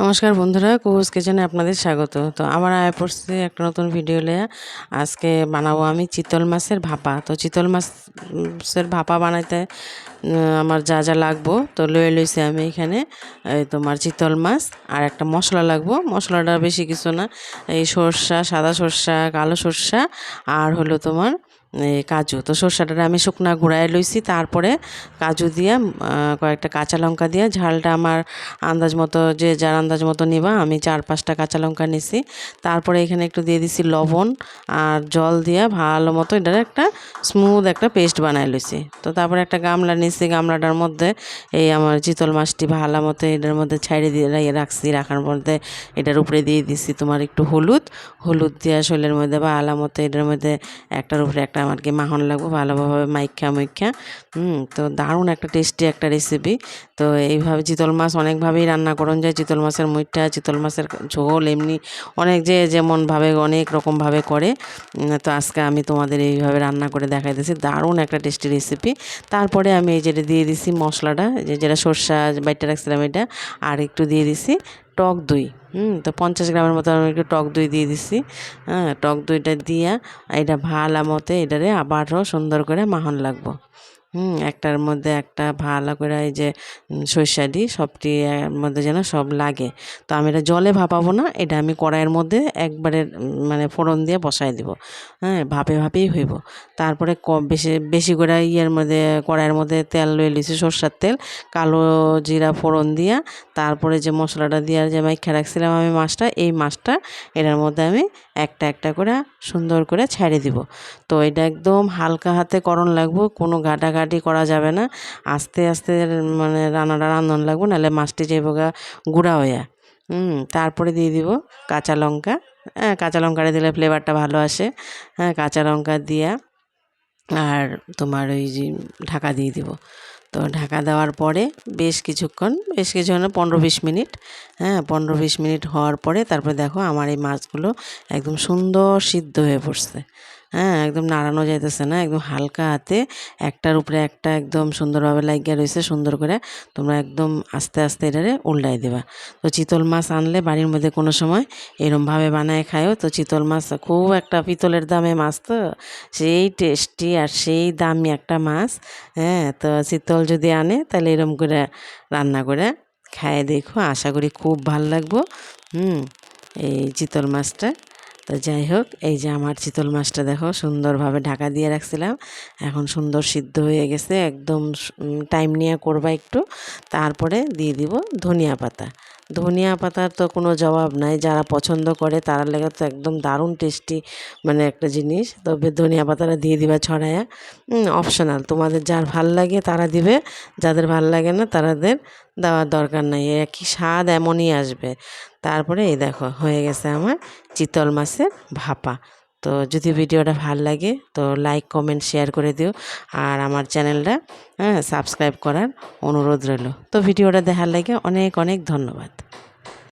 নমস্কার বন্ধুরা, কুহুস কিচেনে আপনাদের স্বাগত। তো আমার আয় পড়ছে একটা নতুন ভিডিও লেয়া আজকে বানাবো আমি চিতল মাছের ভাপা। তো চিতল মাছের ভাপা বানাইতে আমার যা যা লাগবো, তো লয়ে লইছে আমি এখানে, এই তোমার চিতল মাছ আর একটা মশলা লাগবো। মশলাটা বেশি কিছু না, এই সর্ষা, সাদা সর্ষা, কালো সর্ষা আর হলো তোমার কাজু। তো সর্ষাটা আমি শুকনা ঘুরাই লইছি, তারপরে কাজু দিয়ে কয়েকটা কাঁচা লঙ্কা দিয়ে, ঝালটা আমার আন্দাজ মতো, যে যার আন্দাজ মতো নিবা, আমি চার পাঁচটা কাঁচা লঙ্কা নিছি। তারপরে এখানে একটু দিয়ে দিছি লবণ আর জল দিয়ে ভালো মতো এটার একটা স্মুথ একটা পেস্ট বানাই লইছি। তো তারপরে একটা গামলা নিছি, গামলাটার মধ্যে এই আমার চিতল মাছটি ভালো মতো এটার মধ্যে ছাইড়ে দিয়ে রাখছি, রাখার মধ্যে এটার উপরে দিয়ে দিছি তোমার একটু হলুদ। হলুদ দিয়ে শোলের মধ্যে ভালো মতো এটার মধ্যে একটার উপরে একটা আমার কি মাখন লাগবো, ভালোভাবে মাইখা মাইখা হুম, তো দারুণ একটা টেস্টি একটা রেসিপি তো এইভাবে চিতল মাছ অনেকভাবেই রান্না করুন যায় চিতল মাছের মুইটা চিতল মাছের ঝোল এমনি অনেক যে যেমনভাবে অনেক রকমভাবে করে। তো আজকে আমি তোমাদের এইভাবে রান্না করে দেখাই দিয়েছি। দারুণ একটা টেস্টি রেসিপি তারপরে আমি এই যেটা দিয়ে দিছি মশলাটা যে যেটা সর্ষা বাইটটা রাখছিলাম এটা, আর একটু দিয়ে দিছি টক দই, হুম, তো পঞ্চাশ গ্রামের মতো আমি একটু টক দই দিয়ে দিছি। হ্যাঁ টক দইটা দিয়া এটা ভালো মতে এটারে আবারও সুন্দর করে মাখন লাগবো। হুম, একটার মধ্যে একটা ভালো করে এই যে সরিষা দিই, সবটি মধ্যে যেন সব লাগে। তো আমি এটা জলে ভাপাবো না, এটা আমি কড়াইয়ের মধ্যে একবারে মানে ফোড়ন দিয়ে বসাই দিব। হ্যাঁ ভাপে ভাপেই হইব। তারপরে ক, বেশি বেশি করে ইয়ের মধ্যে, কড়াইয়ের মধ্যে তেল লয়ে লিছি সর্ষার তেল, কালো জিরা ফোড়ন দিয়া, তারপরে যে মশলাটা দিয়ে যে মাইখা রাখছিলাম আমি মাছটা, এই মাছটা এটার মধ্যে আমি একটা একটা করে সুন্দর করে ছেড়ে দিব। তো এটা একদম হালকা হাতে করণ লাগবো, কোনো ঘাটাঘাটি করা যাবে না। আস্তে আস্তে মানে রান্নাটা রান্ধন লাগবো, নাহলে মাছটি যাইব গা গুঁড়া হয়ে, হুম, তারপরে দিয়ে দিব কাঁচা লঙ্কা। হ্যাঁ কাঁচা লঙ্কাটা দিলে ফ্লেভারটা ভালো আসে। হ্যাঁ কাঁচা লঙ্কা দিয়া আর তোমার ওই যে ঢাকা দিয়ে দিব। তো ঢাকা দেওয়ার পরে বেশ কিছুক্ষণ বেশ কিছুক্ষণ পনেরো বিশ মিনিট হ্যাঁ পনেরো বিশ মিনিট হওয়ার পরে তারপরে দেখো আমার এই মাছগুলো একদম সুন্দর সিদ্ধ হয়ে পড়ছে। হ্যাঁ একদম নাড়ানো যাইতেছে না, একদম হালকা হাতে, একটার উপরে একটা একদম সুন্দরভাবে লাগিয়ে রয়েছে সুন্দর করে তোমরা একদম আস্তে আস্তে এটারে উল্টাই দেবা। তো চিতল মাছ আনলে বাড়ির মধ্যে কোনো সময় এরমভাবে বানায় খায়ও, তো চিতল মাছ খুব একটা পিতলের দামে মাছ তো, সেই টেস্টি আর সেই দামি একটা মাছ হ্যাঁ তো চিতল যদি আনে তাহলে এরম করে রান্না করে খায় দেখো, আশা করি খুব ভালো লাগবো, হুম, এই চিতল মাছটা। তো যাই হোক, এই যে আমার চিতল মাছটা দেখো, সুন্দরভাবে ঢাকা দিয়ে রাখছিলাম। এখন সুন্দর সিদ্ধ হয়ে গেছে, একদম টাইম নিয়ে করবা একটু। তারপরে দিয়ে দিব ধনিয়া পাতা। ধনিয়া পাতার তো কোনো জবাব নাই, যারা পছন্দ করে তারা লেগে তো একদম দারুণ টেস্টি মানে একটা জিনিস। তবে ধনিয়া পাতাটা দিয়ে দিবে ছড়ায়া অপশনাল তোমাদের যার ভালো লাগে তারা দিবে, যাদের ভালো লাগে না তাদের দেওয়ার দরকার নাই। একই স্বাদ এমনই আসবে। তারপরে এই দেখো, হয়ে গেছে আমার চিতল মাছের ভাপা। তো যদি ভিডিওটা ভালো লাগে তো লাইক কমেন্ট শেয়ার করে দিও। আর আমার চ্যানেলটা হ্যাঁ সাবস্ক্রাইব করার অনুরোধ রইল। তো ভিডিওটা দেখার লাগে অনেক অনেক ধন্যবাদ।